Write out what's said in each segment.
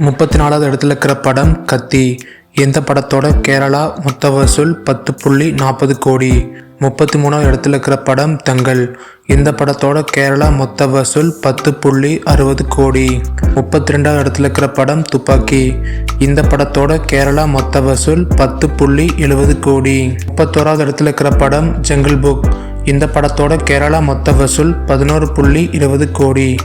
முப்பத்தி நாலாவது இடத்துல இருக்கிற படம் கத்தி. எந்த படத்தோட? கேரளா மொத்த வசூல் பத்து புள்ளி நாற்பது கோடி. முப்பத்தி மூணாவது இடத்துல இருக்கிற படம் தங்கள். இந்த படத்தோட? கேரளா மொத்த வசூல் பத்து புள்ளி அறுபது கோடி. முப்பத்தி ரெண்டாவது இடத்துல இருக்கிற படம் துப்பாக்கி. இந்த படத்தோட? கேரளா மொத்த வசூல் பத்து புள்ளி எழுபது கோடி. முப்பத்தோராவது இடத்துல இருக்கிற படம் ஜங்கிள் புக். இந்த படத்தோட? கேரளா மொத்த வசூல் பதினோரு புள்ளி இருபது கோடி.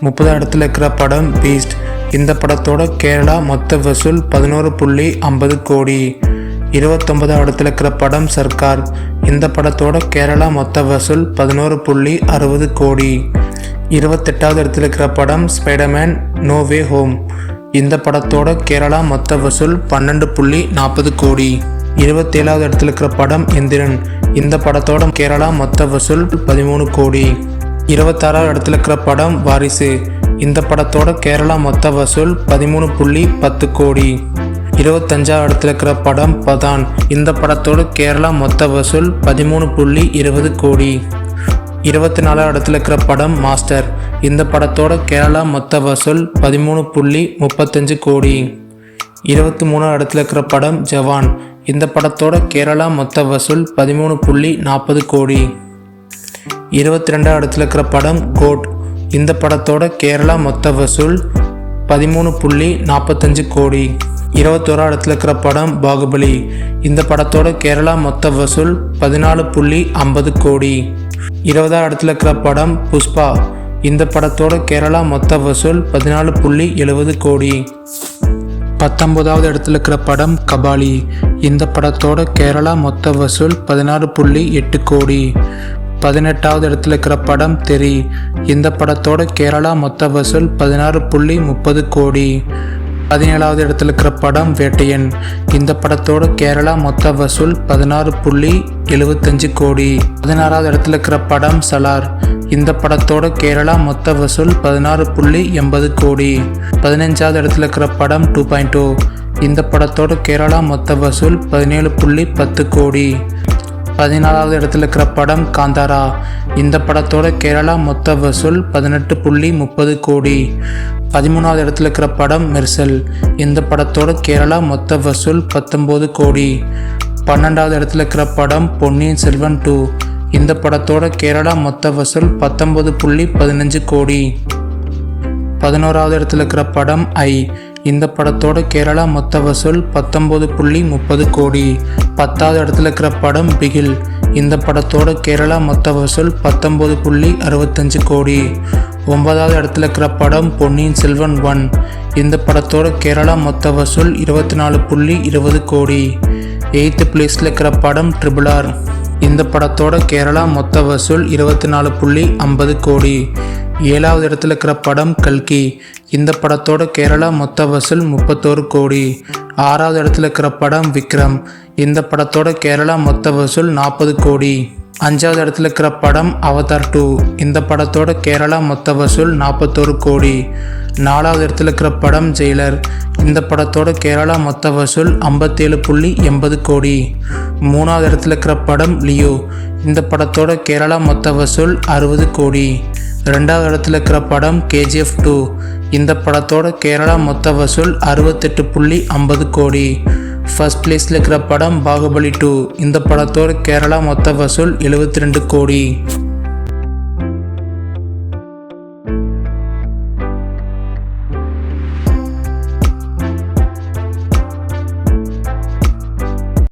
முப்பதாம் இடத்துல இருக்கிற படம் பீஸ்ட். இந்த படத்தோட கேரளா மொத்த வசூல் பதினோரு புள்ளி ஐம்பது கோடி. இருபத்தொன்பதாம் இடத்துல இருக்கிற படம் சர்க்கார். இந்த படத்தோட கேரளா மொத்த வசூல் பதினோரு புள்ளி அறுபது கோடி. இருபத்தெட்டாவது இடத்துல இருக்கிற படம் ஸ்பைடர்மேன் நோ வே ஹோம் இந்த படத்தோட கேரளா மொத்த வசூல் பன்னெண்டு புள்ளி நாற்பது கோடி. இருபத்தேழாவது இடத்துல இருக்கிற படம் எந்திரன். இந்த படத்தோட கேரளா மொத்த வசூல் பதிமூணு கோடி. இருபத்தாறாவது இடத்துல இருக்கிற படம் வாரிசு. இந்த படத்தோட கேரளா மொத்த வசூல் பதிமூணு புள்ளி பத்து கோடி. இருபத்தஞ்சாவது இடத்துல இருக்கிற படம் பதான். இந்த படத்தோட கேரளா மொத்த வசூல் பதிமூணு புள்ளி இருபது கோடி. இருபத்தி நாலாவது இடத்துல இருக்கிற படம் மாஸ்டர். இந்த படத்தோட கேரளா மொத்த வசூல் பதிமூணு புள்ளி முப்பத்தஞ்சு கோடி. இருபத்தி மூணாவது இடத்துல இருக்கிற படம் ஜவான். இந்த படத்தோட கேரளா மொத்த வசூல் பதிமூணு புள்ளி நாற்பது கோடி. இருபத்தி ரெண்டாவது இடத்துல இருக்கிற படம் கோட். இந்த படத்தோட கேரளா மொத்த வசூல் பதிமூணு புள்ளி நாற்பத்தஞ்சு கோடி. இருபத்தோரா இடத்துல இருக்கிற படம் பாகுபலி. இந்த படத்தோட கேரளா மொத்த வசூல் பதினாலு புள்ளி ஐம்பது கோடி. இருபதாம் இடத்துல இருக்கிற படம் புஷ்பா. இந்த படத்தோட கேரளா மொத்த வசூல் பதினாலு புள்ளி எழுபது கோடி. பத்தொன்பதாவது இடத்துல இருக்கிற படம் கபாலி. இந்த படத்தோட கேரளா மொத்த வசூல் பதினாறு புள்ளி எட்டு கோடி. பதினெட்டாவது இடத்துல இருக்கிற படம் தெரி. இந்த படத்தோட கேரளா மொத்த வசூல் பதினாறு புள்ளி முப்பது கோடி. பதினேழாவது இடத்துல இருக்கிற படம் வேட்டையன். இந்த படத்தோட கேரளா மொத்த வசூல் பதினாறு புள்ளி எழுபத்தஞ்சு கோடி. பதினாறாவது இடத்துல இருக்கிற படம் சலார். இந்த படத்தோட கேரளா மொத்த வசூல் பதினாறு புள்ளி எண்பது கோடி. பதினஞ்சாவது இடத்துல இருக்கிற படம் டூ பாயிண்ட் டூ இந்த படத்தோட கேரளா மொத்த வசூல் பதினேழு புள்ளி பத்து கோடி. பதினாலாவது இடத்துல இருக்கிற படம் காந்தாரா. இந்த படத்தோட கேரளா மொத்த வசூல் பதினெட்டு புள்ளி முப்பது கோடி. பதிமூணாவது இடத்துல இருக்கிற படம் மெர்சல். இந்த படத்தோட கேரளா மொத்த வசூல் பத்தொம்போது கோடி. பன்னெண்டாவது இடத்துல இருக்கிற படம் பொன்னியின் செல்வன் டூ. இந்த படத்தோட கேரளா மொத்த வசூல் பத்தொம்பது புள்ளி பதினஞ்சு கோடி. பதினோராவது இடத்துல இருக்கிற படம் ஐ. இந்த படத்தோட கேரளா மொத்த வசூல் பத்தொம்போது புள்ளி முப்பது கோடி. பத்தாவது இடத்துல இருக்கிற படம் பிகில். இந்த படத்தோட கேரளா மொத்த வசூல் பத்தொம்போது புள்ளி அறுபத்தஞ்சு கோடி. ஒன்பதாவது இடத்துல இருக்கிற படம் பொன்னியின் செல்வன் ஒன் இந்த படத்தோட கேரளா மொத்த வசூல் இருபத்தி நாலு புள்ளி இருபது கோடி. எயித்து பிளேஸில் இருக்கிற படம் ட்ரிபிள் ஆர் இந்த படத்தோட கேரளா மொத்த வசூல் இருபத்தி நாலு புள்ளி ஐம்பது கோடி. ஏழாவது இடத்துல இருக்கிற படம் கல்கி. இந்த படத்தோட கேரளா மொத்த வசூல் முப்பத்தோரு கோடி. ஆறாவது இடத்துல இருக்கிற படம் விக்ரம். இந்த படத்தோட கேரளா மொத்த வசூல் நாற்பது கோடி. அஞ்சாவது இடத்துல இருக்கிற படம் அவதார் டூ. இந்த படத்தோட கேரளா மொத்த வசூல் நாற்பத்தோரு கோடி. நாலாவது இடத்துல இருக்கிற படம் ஜெயிலர். இந்த படத்தோட கேரளா மொத்த வசூல் ஐம்பத்தேழு புள்ளி எண்பது கோடி. மூணாவது இடத்துல இருக்கிற படம் லியோ. இந்த படத்தோட கேரளா மொத்த வசூல் அறுபது கோடி. ரெண்டாவது இடத்துல இருக்கிற படம் கேஜிஎஃப் டூ இந்த படத்தோட கேரளா மொத்த வசூல் அறுபத்தெட்டு புள்ளி ஐம்பது கோடி. ஃபர்ஸ்ட் பிளேஸில் இருக்கிற படம் பாகுபலி டூ இந்த படத்தோட கேரளா மொத்த வசூல் எழுபத்தி ரெண்டு கோடி.